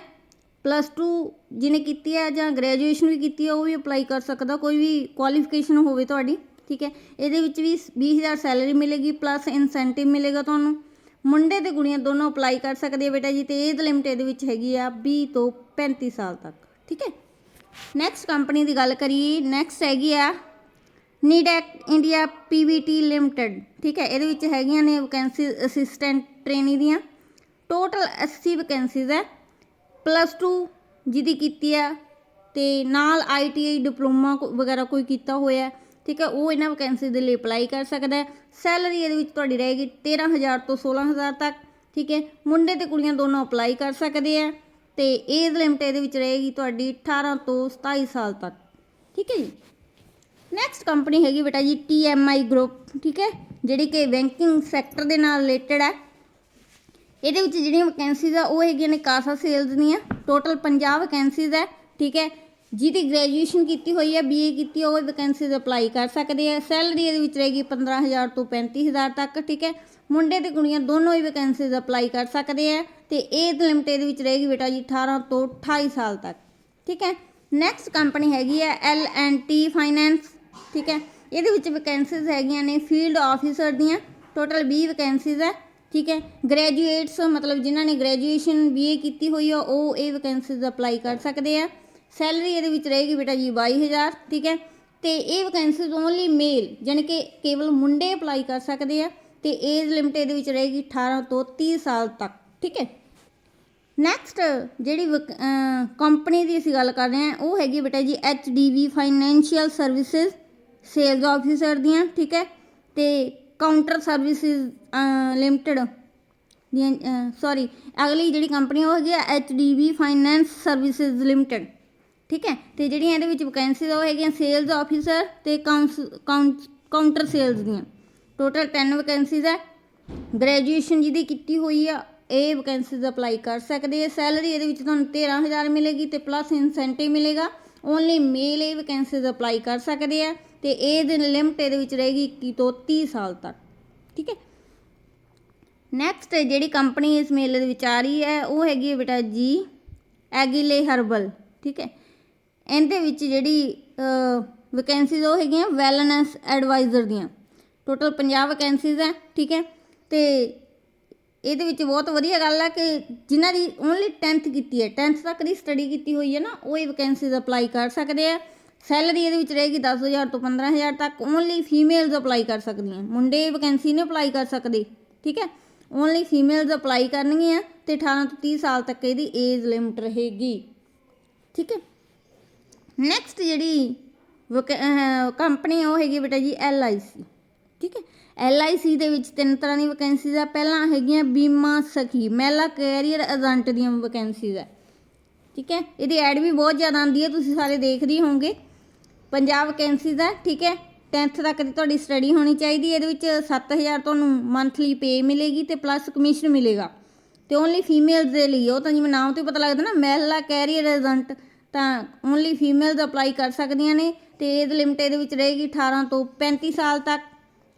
[SPEAKER 1] ਪਲੱਸ 2 ਜਿਹਨੇ ਕੀਤੀ ਹੈ ਜਾਂ ਗ੍ਰੈਜੂਏਸ਼ਨ ਵੀ ਕੀਤੀ ਹੈ, ਉਹ ਵੀ ਅਪਲਾਈ ਕਰ ਸਕਦਾ। ਕੋਈ ਵੀ ਕੁਆਲੀਫਿਕੇਸ਼ਨ ਹੋਵੇ ਤੁਹਾਡੀ, ਠੀਕ ਹੈ। ਇਹਦੇ ਵਿੱਚ ਵੀ 20000 ਸੈਲਰੀ ਮਿਲੇਗੀ ਪਲੱਸ ਇਨਸੈਂਟਿਵ ਮਿਲੇਗਾ ਤੁਹਾਨੂੰ। ਮੁੰਡੇ ਤੇ ਕੁੜੀਆਂ ਦੋਨੋਂ ਅਪਲਾਈ ਕਰ ਸਕਦੇ ਆ ਬੇਟਾ ਜੀ ਤੇ ਏਜ ਲਿਮਟ ਇਹਦੇ ਵਿੱਚ ਹੈਗੀ ਆ 20 ਤੋਂ 35 ਸਾਲ ਤੱਕ, ਠੀਕ ਹੈ। ਨੈਕਸਟ ਕੰਪਨੀ ਦੀ ਗੱਲ ਕਰੀਏ ਨੈਕਸਟ ਹੈਗੀ ਆ ਨੀਡੈਕ ਇੰਡੀਆ ਪੀਵੀਟੀ ਲਿਮਟਿਡ, ਠੀਕ ਹੈ, ਇਹਦੇ ਵਿੱਚ ਹੈਗੀਆਂ ਨੇ ਵੈਕੈਂਸੀ ਅਸਿਸਟੈਂਟ ਟ੍ਰੇਨੀ ਦੀਆਂ, ਟੋਟਲ 80 ਵੈਕੈਂਸੀਜ਼ ਹੈ, ਪਲੱਸ 2 ਜਿਹਦੀ ਕੀਤੀ ਆ, ਤੇ ਨਾਲ ਆਈਟੀਆਈ ਡਿਪਲੋਮਾ ਵਗੈਰਾ ਕੋਈ ਕੀਤਾ ਹੋਇਆ, ਠੀਕ ਹੈ, ਉਹ ਇਹਨਾਂ ਵੈਕੈਂਸੀ ਦੇ ਲਈ ਅਪਲਾਈ ਕਰ ਸਕਦਾ ਹੈ। ਸੈਲਰੀ ਇਹਦੇ ਵਿੱਚ ਤੁਹਾਡੀ ਰਹੇਗੀ 13000 ਤੋਂ 16000 ਤੱਕ, ਠੀਕ ਹੈ, ਮੁੰਡੇ ਤੇ ਕੁੜੀਆਂ ਦੋਨੋਂ ਅਪਲਾਈ ਕਰ ਸਕਦੇ ਆ ਤੇ ਏਜ ਲਿਮਟ ਇਹਦੇ ਵਿੱਚ ਰਹੇਗੀ ਤੁਹਾਡੀ 18 ਤੋਂ 27 ਸਾਲ ਤੱਕ, ਠੀਕ ਹੈ ਜੀ। ਨੈਕਸਟ ਕੰਪਨੀ ਹੈਗੀ ਬੇਟਾ ਜੀ TMI ਗਰੁੱਪ ਠੀਕ ਹੈ? ਜਿਹੜੀ ਕਿ ਬੈਂਕਿੰਗ ਸੈਕਟਰ ਦੇ ਨਾਲ ਰਿਲੇਟਡ ਹੈ। ਇਹਦੇ ਵਿੱਚ ਜਿਹੜੀਆਂ ਵੈਕੈਂਸੀਜ਼ ਆ, ਉਹ ਹੈਗੀਆਂ ਨੇ ਕਾਸਾ ਸੇਲਸ ਦੀਆਂ। ਟੋਟਲ 50 ਵੈਕੈਂਸੀਜ਼ ਹੈ, ਠੀਕ ਹੈ? ਜਿਹਦੀ ਗ੍ਰੈਜੂਏਸ਼ਨ ਕੀਤੀ ਹੋਈ ਹੈ ਬੀਏ ਕੀਤੀ, ਉਹ ਵੈਕੈਂਸੀਜ਼ ਅਪਲਾਈ ਕਰ ਸਕਦੇ ਆ। ਸੈਲਰੀ ਇਹਦੇ ਵਿੱਚ ਰਹੇਗੀ 15000 ਤੋਂ 35000 ਤੱਕ, ਠੀਕ ਹੈ? ਮੁੰਡੇ ਤੇ ਕੁੜੀਆਂ ਦੋਨੋਂ ਹੀ ਵੈਕੈਂਸੀਜ਼ ਅਪਲਾਈ ਕਰ ਸਕਦੇ ਆ। ਤੇ ਏਜ ਲਿਮਟ ਇਹਦੇ ਵਿੱਚ ਰਹੇਗੀ ਬੇਟਾ ਜੀ 18 ਤੋਂ 28 ਸਾਲ ਤੱਕ, ਠੀਕ ਹੈ? ਨੈਕਸਟ ਕੰਪਨੀ ਹੈਗੀ ਹੈ ਐਲ ਐਂਡ ਟੀ ਫਾਈਨੈਂਸ ਠੀਕ ਹੈ? ਇਹਦੇ ਵਿੱਚ ਵੈਕੈਂਸੀਜ਼ ਹੈਗੀਆਂ ਨੇ ਫੀਲਡ ਆਫੀਸਰ ਦੀਆਂ ਟੋਟਲ 20 ਵੈਕੈਂਸੀਜ਼ ਹੈ, ਠੀਕ ਹੈ? ਗ੍ਰੈਜੂਏਟਸ ਮਤਲਬ ਜਿਨ੍ਹਾਂ ਨੇ ਗ੍ਰੈਜੂਏਸ਼ਨ ਬੀਏ ਕੀਤੀ ਹੋਈ ਆ, ਉਹ ਇਹ ਵੈਕੈਂਸੀਜ਼ ਅਪਲਾਈ ਕਰ ਸਕਦੇ ਆ। ਸੈਲਰੀ ਇਹਦੇ ਵਿੱਚ ਰਹੇਗੀ ਬੇਟਾ ਜੀ 22000 ਠੀਕ ਹੈ? ਤੇ ਇਹ ਵੈਕੈਂਸੀਜ਼ ਓਨਲੀ ਮੇਲ ਯਾਨੀ ਕਿ ਕੇਵਲ ਮੁੰਡੇ ਅਪਲਾਈ ਕਰ ਸਕਦੇ ਆ, ਤੇ ਏਜ ਲਿਮਟ ਇਹਦੇ ਵਿੱਚ ਰਹੇਗੀ 18 ਤੋਂ 30 ਸਾਲ ਤੱਕ, ਠੀਕ ਹੈ? ਨੈਕਸਟ ਜਿਹੜੀ ਕੰਪਨੀ ਦੀ ਅਸੀਂ ਗੱਲ ਕਰ ਰਹੇ ਹਾਂ, ਉਹ ਹੈਗੀ ਬੇਟਾ ਜੀ HDV financial services sales officer ਦੀਆਂ, ਠੀਕ ਹੈ? ਤੇ ਕਾਊਂਟਰ ਸਰਵਿਸਿਜ਼ ਲਿਮਟਿਡ ਦੀਆਂ ਸੌਰੀ ਅਗਲੀ ਜਿਹੜੀ ਕੰਪਨੀ ਉਹ ਹੈਗੀ ਆ HDB ਫਾਈਨੈਂਸ ਸਰਵਿਸਿਜ਼ ਲਿਮਟਿਡ ਠੀਕ ਹੈ? ਤੇ ਜਿਹੜੀਆਂ ਇਹਦੇ ਵਿੱਚ ਵੈਕੈਂਸੀਜ਼ ਉਹ ਹੈਗੀਆਂ ਸੇਲਸ ਆਫੀਸਰ ਤੇ ਕਾਊਂਟਰ ਸੇਲਸ ਦੀਆਂ। ਟੋਟਲ 10 ਵੈਕੈਂਸੀਜ਼ ਹੈ ਗ੍ਰੈਜੂਏਸ਼ਨ ਜਿਹਦੀ ਕੀਤੀ ਹੋਈ ਆ, ਇਹ ਵੈਕੈਂਸੀਜ਼ ਅਪਲਾਈ ਕਰ ਸਕਦੇ ਆ। ਸੈਲਰੀ ਇਹਦੇ ਵਿੱਚ ਤੁਹਾਨੂੰ 13000 ਮਿਲੇਗੀ ਤੇ ਪਲੱਸ ਇਨਸੈਂਟਿਵ ਮਿਲੇਗਾ। ਓਨਲੀ ਮੇਲ ਇਹ ਵੈਕੈਂਸੀਜ਼ ਅਪਲਾਈ ਕਰ ਸਕਦੇ ਆ। ਤੇ ਦਿਨ ਲਿਮਟ ਇਹਦੇ ਵਿੱਚ ਰਹੇਗੀ 21 ਤੋਂ 30 ਸਾਲ ਤੱਕ। ਠੀਕ ਹੈ? ਨੈਕਸਟ ਜਿਹੜੀ ਕੰਪਨੀ ਇਸ ਮੇਲੇ ਦੇ ਵਿੱਚ ਆ ਰਹੀ ਹੈ, ਉਹ ਹੈਗੀ ਹੈ ਬੇਟਾ ਜੀ ਐਗੀਲੇ ਹਰਬਲ। ਠੀਕ ਹੈ? ਇਹਦੇ ਵਿੱਚ ਜਿਹੜੀ ਵੈਕੈਂਸੀਜ਼ ਉਹ ਹੈਗੀਆਂ ਵੈਲਨੈਸ ਐਡਵਾਈਜ਼ਰ ਦੀਆਂ। ਟੋਟਲ 50 ਵੈਕੈਂਸੀਜ਼ ਹੈ, ਠੀਕ ਹੈ? ਤੇ ਇਹਦੇ ਵਿੱਚ ਬਹੁਤ ਵਧੀਆ ਗੱਲ ਹੈ ਕਿ ਜਿਨ੍ਹਾਂ ਦੀ ਓਨਲੀ 10th ਕੀਤੀ ਹੈ 10th ਤੱਕ ਦੀ ਸਟੱਡੀ ਕੀਤੀ ਹੋਈ ਹੈ ਨਾ, ਉਹ ਇਹ ਵੈਕੈਂਸੀਜ਼ ਅਪਲਾਈ ਕਰ ਸਕਦੇ ਆ। ਸੈਲਰੀ ਇਹਦੇ ਵਿੱਚ ਰਹੇਗੀ 10000 ਤੋਂ 15000 ਤੱਕ। ਓਨਲੀ ਫੀਮੇਲਸ ਅਪਲਾਈ ਕਰ ਸਕਦੀਆਂ। ਮੁੰਡੇ ਵੈਕੈਂਸੀ ਨਹੀਂ ਅਪਲਾਈ ਕਰ ਸਕਦੇ। ਠੀਕ ਹੈ? ਓਨਲੀ ਫੀਮੇਲਸ ਅਪਲਾਈ ਕਰਨਗੀਆਂ ਤੇ 18 ਤੋਂ 30 ਸਾਲ ਤੱਕ ਇਹਦੀ ਏਜ ਲਿਮਟ ਰਹੇਗੀ। ਠੀਕ ਹੈ? ਨੈਕਸਟ ਜਿਹੜੀ ਕੰਪਨੀ ਉਹ ਹੈਗੀ ਬੇਟਾ ਜੀ ਐਲ ਆਈ ਸੀ ਠੀਕ ਹੈ? ਐਲ ਆਈ ਸੀ ਦੇ ਵਿੱਚ ਤਿੰਨ ਤਰ੍ਹਾਂ ਦੀ ਵੈਕੈਂਸੀਜ਼ ਆ। ਪਹਿਲਾਂ ਹੈਗੀਆਂ ਬੀਮਾ ਸਖੀ, ਮਹਿਲਾ ਕੈਰੀਅਰ ਏਜੰਟ ਦੀਆਂ ਵੈਕੈਂਸੀਜ਼ ਆ। ਠੀਕ ਹੈ? ਇਹਦੀ ਐਡ ਵੀ ਬਹੁਤ ਜ਼ਿਆਦਾ ਆਉਂਦੀ ਹੈ। ਤੁਸੀਂ ਸਾਰੇ ਦੇਖਦੇ ਹੀ ਹੋਵੋਗੇ। ਪੰਜਾਬ ਵੈਕੈਂਸੀਜ਼ ਆ ਠੀਕ ਹੈ? 10th ਤੱਕ ਦੀ ਤੁਹਾਡੀ ਸਟੱਡੀ ਹੋਣੀ ਚਾਹੀਦੀ ਹੈ, ਇਹਦੇ ਵਿੱਚ 7000 ਤੁਹਾਨੂੰ ਮੰਥਲੀ ਪੇ ਮਿਲੇਗੀ ਤੇ ਪਲੱਸ ਕਮਿਸ਼ਨ ਮਿਲੇਗਾ। ਤੇ ਓਨਲੀ ਫੀਮੇਲਸ ਦੇ ਲਈ ਉਹ ਤਾਂ ਜਿਵੇਂ ਨਾਮ ਤੋਂ ਹੀ ਪਤਾ ਲੱਗਦਾ ਨਾ ਮਹਿਲਾ ਕੈਰੀਅਰ ਏਜੰਟ ਤਾਂ ਓਨਲੀ ਫੀਮੇਲਸ ਅਪਲਾਈ ਕਰ ਸਕਦੀਆਂ ਨੇ ਤੇ ਏਜ ਲਿਮਿਟ ਇਹਦੇ ਵਿੱਚ ਰਹੇਗੀ 18 ਤੋਂ 35 ਸਾਲ ਤੱਕ,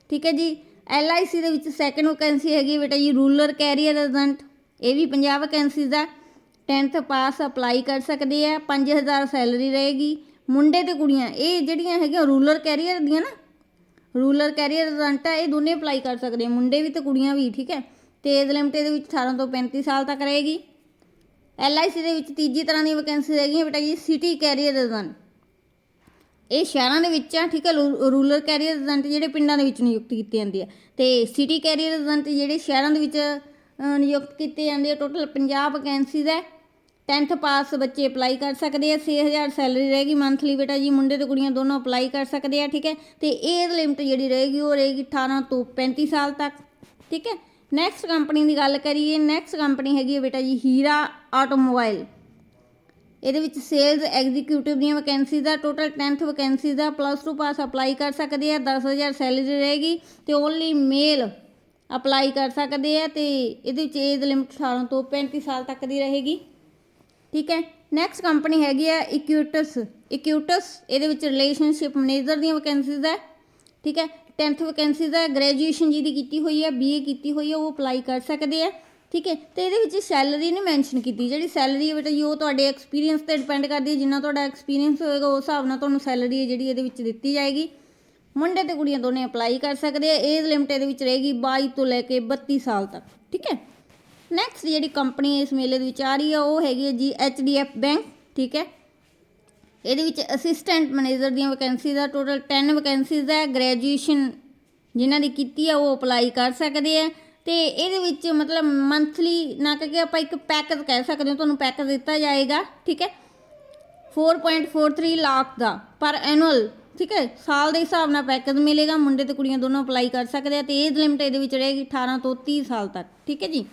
[SPEAKER 1] ਠੀਕ ਹੈ ਜੀ? ਐਲ ਆਈ ਸੀ ਦੇ ਵਿੱਚ ਸੈਕੰਡ ਵੈਕੈਂਸੀ ਹੈਗੀ ਬੇਟਾ ਜੀ ਰੂਰਲ ਕੈਰੀਅਰ ਏਜੰਟ ਇਹ ਵੀ 50 ਵੈਕੈਂਸੀਜ਼ ਆ 10th ਪਾਸ ਅਪਲਾਈ ਕਰ ਸਕਦੇ ਆ 5000 ਸੈਲਰੀ ਰਹੇਗੀ। ਮੁੰਡੇ ਤੇ ਕੁੜੀਆਂ, ਇਹ ਜਿਹੜੀਆਂ ਹੈਗੀਆਂ ਰੂਲਰ ਕੈਰੀਅਰ ਦੀਆਂ ਨਾ ਰੂਲਰ ਕੈਰੀਅਰ ਏਜੰਟ ਆ, ਇਹ ਦੋਨੇ ਅਪਲਾਈ ਕਰ ਸਕਦੇ ਮੁੰਡੇ ਵੀ ਤੇ ਕੁੜੀਆਂ ਵੀ, ਠੀਕ ਹੈ? ਤੇ ਏਜ ਲਿਮਟ ਇਹਦੇ ਵਿੱਚ 18 ਤੋਂ 35 ਸਾਲ ਤੱਕ ਰਹੇਗੀ। ਐਲ ਆਈ ਸੀ ਦੇ ਵਿੱਚ ਤੀਜੀ ਤਰ੍ਹਾਂ ਦੀ ਵੈਕੈਂਸੀ ਹੈਗੀਆਂ, ਬੇਟਾ ਜੀ ਸਿਟੀ ਕੈਰੀਅਰ ਏਜੰਟ ਇਹ ਸ਼ਹਿਰਾਂ ਦੇ ਵਿੱਚ ਆ, ਠੀਕ ਹੈ? ਰੂਰਲ ਕੈਰੀਅਰ ਏਜੰਟ ਜਿਹੜੇ ਪਿੰਡਾਂ ਦੇ ਵਿੱਚ ਨਿਯੁਕਤ ਕੀਤੇ ਜਾਂਦੇ ਆ। ਤੇ ਸਿਟੀ ਕੈਰੀਅਰ ਏਜੰਟ ਜਿਹੜੇ ਸ਼ਹਿਰਾਂ ਦੇ ਵਿੱਚ ਨਿਯੁਕਤ ਕੀਤੇ ਜਾਂਦੇ ਆ ਟੋਟਲ 50 ਵੈਕੈਂਸੀਜ਼ ਹੈ। 10th ਪਾਸ ਬੱਚੇ ਅਪਲਾਈ ਕਰ ਸਕਦੇ ਆ 6000 ਸੈਲਰੀ ਰਹੇਗੀ ਮੰਥਲੀ ਬੇਟਾ ਜੀ, ਮੁੰਡੇ ਤੇ ਕੁੜੀਆਂ ਦੋਨੋਂ ਅਪਲਾਈ ਕਰ ਸਕਦੇ ਆ, ਠੀਕ ਹੈ? ਤੇ ਏਜ ਲਿਮਟ ਜਿਹੜੀ ਰਹੇਗੀ ਉਹ ਰਹੇਗੀ 18 ਤੋਂ 35 ਸਾਲ ਤੱਕ, ਠੀਕ ਹੈ? ਨੈਕਸਟ ਕੰਪਨੀ ਦੀ ਗੱਲ ਕਰੀਏ ਨੈਕਸਟ ਕੰਪਨੀ ਹੈਗੀ ਹੈ ਬੇਟਾ ਜੀ ਹੀਰਾ ਆਟੋਮੋਬਾਈਲ। ਇਹਦੇ ਵਿੱਚ ਸੇਲਸ ਐਗਜ਼ੀਕਿਊਟਿਵ ਦੀਆਂ ਵੈਕੈਂਸੀਜ਼ ਆ ਟੋਟਲ 10th ਵੈਕੈਂਸੀਜ਼ ਦਾ ਪਲੱਸ 2 ਪਾਸ ਅਪਲਾਈ ਕਰ ਸਕਦੇ ਆ 10000 ਸੈਲਰੀ ਰਹੇਗੀ ਤੇ ਓਨਲੀ ਮੇਲ ਅਪਲਾਈ ਕਰ ਸਕਦੇ ਆ ਤੇ ਇਹਦੇ ਵਿੱਚ ਏਜ ਲਿਮਟ 18 ਤੋਂ 35 ਸਾਲ ਤੱਕ ਦੀ ਰਹੇਗੀ। ਠੀਕ ਹੈ ਨੈਕਸਟ ਕੰਪਨੀ ਹੈਗੀ ਹੈ ਇਕਿਊਟਸ ਇਕਿਊਟਸ ਇਹਦੇ ਵਿੱਚ ਰਿਲੇਸ਼ਨਸ਼ਿਪ ਮੈਨੇਜਰ ਦੀਆਂ ਵੈਕੈਂਸੀਜ਼ ਹੈ, ਠੀਕ ਹੈ 10th ਵੈਕੈਂਸੀਜ਼ ਹੈ ਗ੍ਰੈਜੂਏਸ਼ਨ ਜਿਹਦੀ ਕੀਤੀ ਹੋਈ ਹੈ ਬੀਏ ਕੀਤੀ ਹੋਈ ਹੈ, ਉਹ ਅਪਲਾਈ ਕਰ ਸਕਦੇ ਆ ਠੀਕ ਹੈ, ਤੇ ਇਹਦੇ ਵਿੱਚ ਸੈਲਰੀ ਨਹੀਂ ਮੈਂਸ਼ਨ ਕੀਤੀ, ਜਿਹੜੀ ਸੈਲਰੀ ਹੈ ਬੇਟਾ ਉਹ ਤੁਹਾਡੇ ਐਕਸਪੀਰੀਅੰਸ ਤੇ ਡਿਪੈਂਡ ਕਰਦੀ ਹੈ, ਜਿੰਨਾ ਤੁਹਾਡਾ ਐਕਸਪੀਰੀਅੰਸ ਹੋਏਗਾ, ਉਸ ਹਿਸਾਬ ਨਾਲ ਤੁਹਾਨੂੰ ਸੈਲਰੀ ਹੈ ਜਿਹੜੀ ਇਹਦੇ ਵਿੱਚ ਦਿੱਤੀ ਜਾਏਗੀ। ਮੁੰਡੇ ਤੇ ਕੁੜੀਆਂ ਦੋਨੇ ਅਪਲਾਈ ਕਰ ਸਕਦੇ ਆ ਏਜ ਲਿਮਟ ਇਹਦੇ ਵਿੱਚ ਰਹੇਗੀ 22 ਤੋਂ ਲੈ ਕੇ 32 ਸਾਲ ਤੱਕ, ਠੀਕ ਹੈ। ਨੈਕਸਟ ਜਿਹੜੀ ਕੰਪਨੀ ਇਸ ਮੇਲੇ ਦੇ ਵਿੱਚ ਆ ਰਹੀ ਆ, ਉਹ ਹੈਗੀ ਹੈ ਜੀ ਐਚਡੀਐਫ ਬੈਂਕ ਠੀਕ ਹੈ। ਇਹਦੇ ਵਿੱਚ ਅਸਿਸਟੈਂਟ ਮੈਨੇਜਰ ਦੀਆਂ ਵੈਕੈਂਸੀਜ਼ ਆ ਟੋਟਲ 10 ਵੈਕੈਂਸੀਜ਼ ਹੈ ਗ੍ਰੈਜੂਏਸ਼ਨ ਜਿਨ੍ਹਾਂ ਦੀ ਕੀਤੀ ਹੈ ਉਹ ਅਪਲਾਈ ਕਰ ਸਕਦੇ ਆ। ਤੇ ਇਹਦੇ ਵਿੱਚ ਮਤਲਬ ਮੰਥਲੀ ਨਾ ਕਿ ਆਪਾਂ ਇੱਕ ਪੈਕੇਜ ਕਹਿ ਸਕਦੇ ਹਾਂ, ਤੁਹਾਨੂੰ ਪੈਕੇਜ ਦਿੱਤਾ ਜਾਏਗਾ, ਠੀਕ ਹੈ। 4.43 ਲੱਖ ਦਾ ਪਰ ਐਨੂਅਲ ਠੀਕ ਹੈ। ਸਾਲ ਦੇ ਹਿਸਾਬ ਨਾਲ ਪੈਕੇਜ ਮਿਲੇਗਾ, ਮੁੰਡੇ ਤੇ ਕੁੜੀਆਂ ਦੋਨੋਂ ਅਪਲਾਈ ਕਰ ਸਕਦੇ ਆ, ਤੇ ਏਜ ਲਿਮਿਟ ਇਹਦੇ ਵਿੱਚ ਰਹੇਗੀ 18 ਤੋਂ 30 ਸਾਲ ਤੱਕ, ਠੀਕ ਹੈ ਜੀ।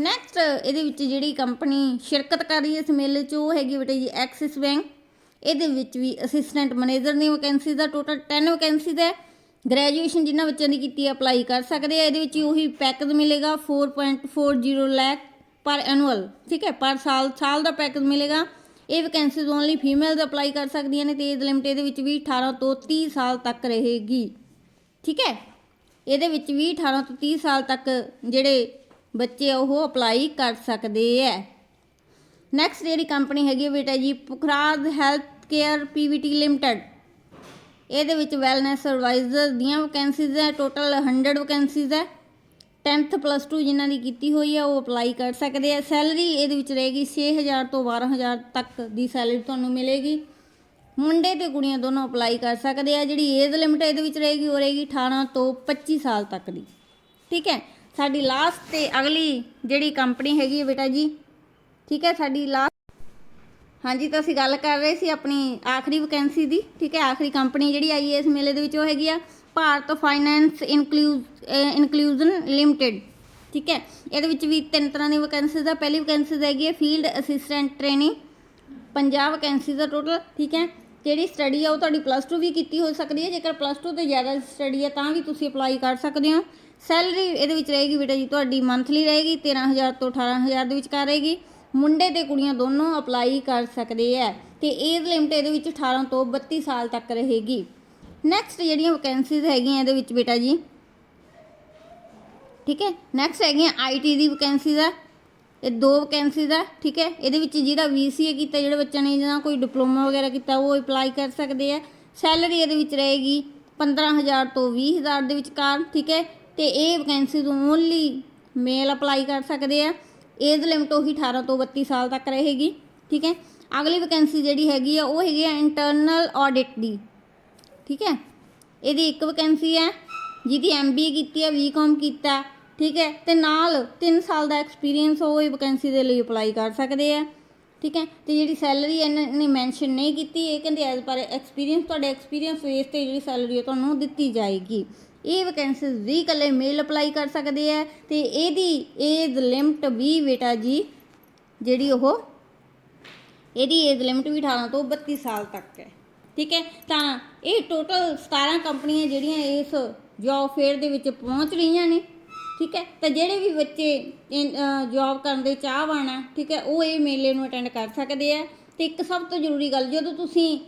[SPEAKER 1] ਨੈਕਸਟ ਇਹਦੇ ਵਿੱਚ ਜਿਹੜੀ ਕੰਪਨੀ ਸ਼ਿਰਕਤ ਕਰ ਰਹੀ ਹੈ ਇਸ ਮੇਲੇ 'ਚ, ਉਹ ਹੈਗੀ ਬੇਟੇ ਜੀ ਐਕਸਿਸ ਬੈਂਕ ਇਹਦੇ ਵਿੱਚ ਵੀ ਅਸਿਸਟੈਂਟ ਮੈਨੇਜਰ ਦੀ ਵੈਕੈਂਸੀ ਦਾ ਟੋਟਲ 10 ਵੈਕੈਂਸੀਜ਼ ਹੈ। ਗ੍ਰੈਜੂਏਸ਼ਨ ਜਿਨ੍ਹਾਂ ਬੱਚਿਆਂ ਦੀ ਕੀਤੀ ਹੈ ਅਪਲਾਈ ਕਰ ਸਕਦੇ ਆ। ਇਹਦੇ ਵਿੱਚ ਉਹੀ ਪੈਕੇਜ ਮਿਲੇਗਾ 4.40 ਲੱਖ ਪਰ ਐਨੂਅਲ ਠੀਕ ਹੈ ਪਰ ਸਾਲ ਸਾਲ ਦਾ ਪੈਕੇਜ ਮਿਲੇਗਾ। ਇਹ ਵੈਕੈਂਸੀਜ਼ ਓਨਲੀ ਫੀਮੇਲਸ ਅਪਲਾਈ ਕਰ ਸਕਦੀਆਂ ਨੇ ਤੇ ਏਜ ਲਿਮਿਟ ਇਹਦੇ ਵਿੱਚ ਵੀ 18 ਤੋਂ 30 ਸਾਲ ਤੱਕ ਰਹੇਗੀ, ਠੀਕ ਹੈ। ਇਹਦੇ ਵਿੱਚ ਵੀ 18 ਤੋਂ 30 ਸਾਲ ਤੱਕ ਜਿਹੜੇ ਬੱਚੇ ਉਹ ਅਪਲਾਈ ਕਰ ਸਕਦੇ ਹੈ ਨੈਕਸਟ ਜਿਹੜੀ ਕੰਪਨੀ ਹੈਗੀ ਹੈ ਬੇਟਾ ਜੀ, Pukhraj health care PVT limited ਇਹਦੇ ਵਿੱਚ ਵੈਲਨੈਸ ਅਡਵਾਈਜ਼ਰ ਦੀਆਂ ਵੈਕੈਂਸੀਜ਼ ਹੈ ਟੋਟਲ 100 ਵੈਕੈਂਸੀਜ਼ ਹੈ 10th ਪਲੱਸ 2 ਜਿਨ੍ਹਾਂ ਦੀ ਕੀਤੀ ਹੋਈ ਹੈ ਉਹ ਅਪਲਾਈ ਕਰ ਸਕਦੇ ਆ ਸੈਲਰੀ ਇਹਦੇ ਵਿੱਚ ਰਹੇਗੀ 6000 ਤੋਂ 12000 ਤੱਕ ਦੀ ਸੈਲਰੀ ਤੁਹਾਨੂੰ ਮਿਲੇਗੀ। ਮੁੰਡੇ ਤੇ ਕੁੜੀਆਂ ਦੋਨੋਂ ਅਪਲਾਈ ਕਰ ਸਕਦੇ ਆ। ਜਿਹੜੀ ਏਜ ਲਿਮਿਟ ਇਹਦੇ ਵਿੱਚ ਰਹੇਗੀ, ਉਹ ਰਹੇਗੀ 18 ਤੋਂ 25 ਸਾਲ ਤੱਕ ਦੀ। ਠੀਕ ਹੈ ਸਾਡੀ ਲਾਸਟ ਤੇ ਅਗਲੀ ਜਿਹੜੀ ਕੰਪਨੀ ਹੈਗੀ ਹੈ ਬੇਟਾ ਜੀ, ਠੀਕ ਹੈ, ਸਾਡੀ ਲਾਸਟ ਹਾਂਜੀ, ਤਾਂ ਅਸੀਂ ਗੱਲ ਕਰ ਰਹੇ ਸੀ ਆਪਣੀ ਆਖਰੀ ਵੈਕੈਂਸੀ ਦੀ, ਠੀਕ ਹੈ, ਆਖਰੀ ਕੰਪਨੀ ਜਿਹੜੀ ਆਈ ਹੈ ਇਸ ਮੇਲੇ ਦੇ ਵਿੱਚ ਉਹ ਹੈਗੀ ਆ ਭਾਰਤ ਫਾਈਨੈਂਸ ਇਨਕਲੂਜਨ ਲਿਮਟਿਡ ਠੀਕ ਹੈ, ਇਹਦੇ ਵਿੱਚ ਵੀ ਤਿੰਨ ਤਰ੍ਹਾਂ ਦੀ ਵੈਕੈਂਸੀਜ਼ ਆ, ਪਹਿਲੀ ਵੈਕੈਂਸੀ ਹੈਗੀ ਹੈ ਫੀਲਡ ਅਸਿਸਟੈਂਟ ਟ੍ਰੇਨਿੰਗ 50 ਵੈਕੈਂਸੀਜ਼ ਦਾ ਟੋਟਲ ਠੀਕ ਹੈ, ਜਿਹੜੀ ਸਟੱਡੀ ਆ ਉਹ ਤੁਹਾਡੀ ਪਲੱਸ 2 ਵੀ ਕੀਤੀ ਹੋ ਸਕਦੀ ਹੈ, ਜੇਕਰ ਪਲੱਸ 2 ਤੋਂ ਜ਼ਿਆਦਾ ਸਟੱਡੀ ਹੈ ਤਾਂ ਵੀ ਤੁਸੀਂ ਅਪਲਾਈ ਕਰ ਸਕਦੇ ਹੋ। ਸੈਲਰੀ ਇਹਦੇ ਵਿੱਚ ਰਹੇਗੀ ਬੇਟਾ ਜੀ, ਤੁਹਾਡੀ ਮੰਥਲੀ ਰਹੇਗੀ 13000 ਤੋਂ 18000 ਦੇ ਵਿਚਕਾਰ ਰਹੇਗੀ। ਮੁੰਡੇ ਤੇ ਕੁੜੀਆਂ ਦੋਨੋਂ ਅਪਲਾਈ ਕਰ ਸਕਦੇ ਹੈ ਤੇ ਏਜ ਲਿਮਟ ਇਹਦੇ ਵਿੱਚ 18 ਤੋਂ 32 ਸਾਲ ਤੱਕ ਰਹੇਗੀ। ਨੈਕਸਟ ਜਿਹੜੀਆਂ ਵੈਕੈਂਸੀਜ਼ ਹੈਗੀਆਂ ਇਹਦੇ ਵਿੱਚ ਬੇਟਾ ਜੀ, ਠੀਕ ਹੈ? ਨੈਕਸਟ ਹੈਗੀਆਂ ਆਈਟੀ ਦੀ ਵੈਕੈਂਸੀਜ਼ ਆ, ਇਹ ਦੋ ਵੈਕੈਂਸੀਜ਼ ਆ, ਠੀਕ ਹੈ? ਇਹਦੇ ਵਿੱਚ ਜਿਹਦਾ VCA ਕੀਤਾ, ਜਿਹੜੇ ਬੱਚਿਆਂ ਨੇ ਜਾਂ ਕੋਈ ਡਿਪਲੋਮਾ ਵਗੈਰਾ ਕੀਤਾ, ਉਹ ਅਪਲਾਈ ਕਰ ਸਕਦੇ ਆ। ਸੈਲਰੀ ਇਹਦੇ ਵਿੱਚ ਰਹੇਗੀ 15000 ਤੋਂ 20000 ਦੇ ਵਿਚਕਾਰ ਠੀਕ ਹੈ? ਤੇ ਇਹ ਵੈਕੈਂਸੀਜ਼ ਓਨਲੀ ਮੇਲ ਅਪਲਾਈ ਕਰ ਸਕਦੇ ਆ। ਏਜ ਲਿਮਟ ਉਹੀ 18 ਤੋਂ 32 ਸਾਲ ਤੱਕ ਰਹੇਗੀ, ਠੀਕ ਹੈ? ਅਗਲੀ ਵੈਕੈਂਸੀ ਜਿਹੜੀ ਹੈਗੀ ਆ, ਉਹ ਹੈਗੀ ਆ ਇੰਟਰਨਲ ਆਡਿਟ ਦੀ, ਠੀਕ ਹੈ? ਇਹਦੀ ਇੱਕ ਵੈਕੈਂਸੀ ਹੈ, ਜਿਹਦੀ ਐਮਬੀਏ ਕੀਤੀ ਹੈ ਬੀਕਾਮ ਕੀਤਾ, ਠੀਕ ਹੈ? ਤੇ ਨਾਲ 3 ਸਾਲ ਦਾ ਐਕਸਪੀਰੀਅੰਸ ਉਹ ਇਹ ਵੈਕੈਂਸੀ ਦੇ ਲਈ ਅਪਲਾਈ ਕਰ ਸਕਦੇ ਆ। ਠੀਕ ਹੈ? ਤੇ ਜਿਹੜੀ ਸੈਲਰੀ ਇਹਨਾਂ ਨੇ ਮੈਂਸ਼ਨ ਨਹੀਂ ਕੀਤੀ, ਇਹ ਕਹਿੰਦੇ ਐਜ਼ ਪਰ ਐਕਸਪੀਰੀਅੰਸ ਤੁਹਾਡੇ ਐਕਸਪੀਰੀਅੰਸ ਬੇਸ ਤੇ ਜਿਹੜੀ ਸੈਲਰੀ ਹੈ ਤੁਹਾਨੂੰ ਦਿੱਤੀ ਜਾਏਗੀ। ਇਹ ਵੈਕੈਂਸੀਜ਼ ਵੀ ਇਕੱਲੇ ਮੇਲ ਅਪਲਾਈ ਕਰ ਸਕਦੇ ਆ ਤੇ ਇਹਦੀ ਏਜ ਲਿਮਟ ਵੀ ਬੇਟਾ ਜੀ, ਜਿਹੜੀ ਉਹ ਇਹਦੀ ਏਜ ਲਿਮਟ ਵੀ 18 ਤੋਂ 32 ਸਾਲ ਤੱਕ ਹੈ। ਠੀਕ ਹੈ? ਤਾਂ ਇਹ ਟੋਟਲ 17 ਕੰਪਨੀਆਂ ਜਿਹੜੀਆਂ ਇਸ ਜੌਬ ਫੇਅਰ ਦੇ ਵਿੱਚ ਪਹੁੰਚ ਰਹੀਆਂ ਨੇ। ਠੀਕ ਹੈ? ਤਾਂ ਜਿਹੜੇ ਵੀ ਬੱਚੇ ਜੌਬ ਕਰਨ ਦੇ ਚਾਹਵਾਨ ਆ, ਠੀਕ ਹੈ, ਉਹ ਇਹ ਮੇਲੇ ਨੂੰ ਅਟੈਂਡ ਕਰ ਸਕਦੇ ਆ। ਤੇ ਇੱਕ ਸਭ ਤੋਂ ਜ਼ਰੂਰੀ ਗੱਲ, ਜਦੋਂ ਤੁਸੀਂ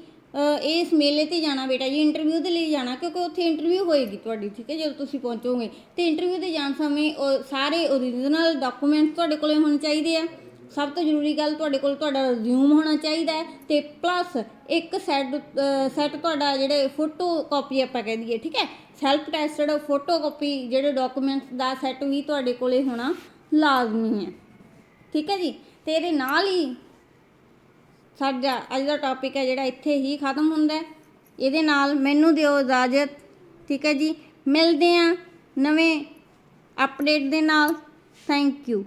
[SPEAKER 1] ਇਸ ਮੇਲੇ ਤੇ ਜਾਣਾ ਬੇਟਾ ਜੀ ਇੰਟਰਵਿਊ ਦੇ ਲਈ ਜਾਣਾ, ਕਿਉਂਕਿ ਉੱਥੇ ਇੰਟਰਵਿਊ ਹੋਏਗੀ ਤੁਹਾਡੀ, ਠੀਕ ਹੈ, ਜਦੋਂ ਤੁਸੀਂ ਪਹੁੰਚੋਗੇ। ਤੇ ਇੰਟਰਵਿਊ ਤੇ ਜਾਣ ਸਮੇਂ ਉਹ ਸਾਰੇ ਓਰੀਜਨਲ ਡਾਕੂਮੈਂਟਸ ਤੁਹਾਡੇ ਕੋਲੇ ਹੋਣੇ ਚਾਹੀਦੇ ਆ। ਸਭ ਤੋਂ ਜ਼ਰੂਰੀ ਗੱਲ ਤੁਹਾਡੇ ਕੋਲ ਤੁਹਾਡਾ ਰਿਜ਼ਿਊਮ ਹੋਣਾ ਚਾਹੀਦਾ ਹੈ ਤੇ ਪਲੱਸ ਇੱਕ ਸੈਟ ਸੈਟ ਤੁਹਾਡਾ ਜਿਹੜੇ ਫੋਟੋ ਕਾਪੀ ਆਪਾਂ ਕਹਿ ਦਈਏ, ਠੀਕ ਹੈ? ਸੈਲਫ ਟੈਸਟਡ ਫੋਟੋ ਕਾਪੀ ਜਿਹੜੇ ਡਾਕੂਮੈਂਟਸ ਦਾ ਸੈਟ ਵੀ ਤੁਹਾਡੇ ਕੋਲੇ ਹੋਣਾ ਲਾਜ਼ਮੀ ਹੈ। ਠੀਕ ਹੈ ਜੀ? ਤੇ ਇਹਦੇ ਨਾਲ ਹੀ ਸਾਡਾ ਅੱਜ ਦਾ ਟੌਪਿਕ ਹੈ ਜਿਹੜਾ ਇੱਥੇ ਹੀ ਖਤਮ ਹੁੰਦਾ ਹੈ। ਇਹਦੇ ਨਾਲ ਮੈਨੂੰ ਦਿਓ ਇਜਾਜ਼ਤ। ਠੀਕ ਹੈ ਜੀ? ਮਿਲਦੇ ਆ ਨਵੇਂ ਅਪਡੇਟ ਦੇ ਨਾਲ। Thank you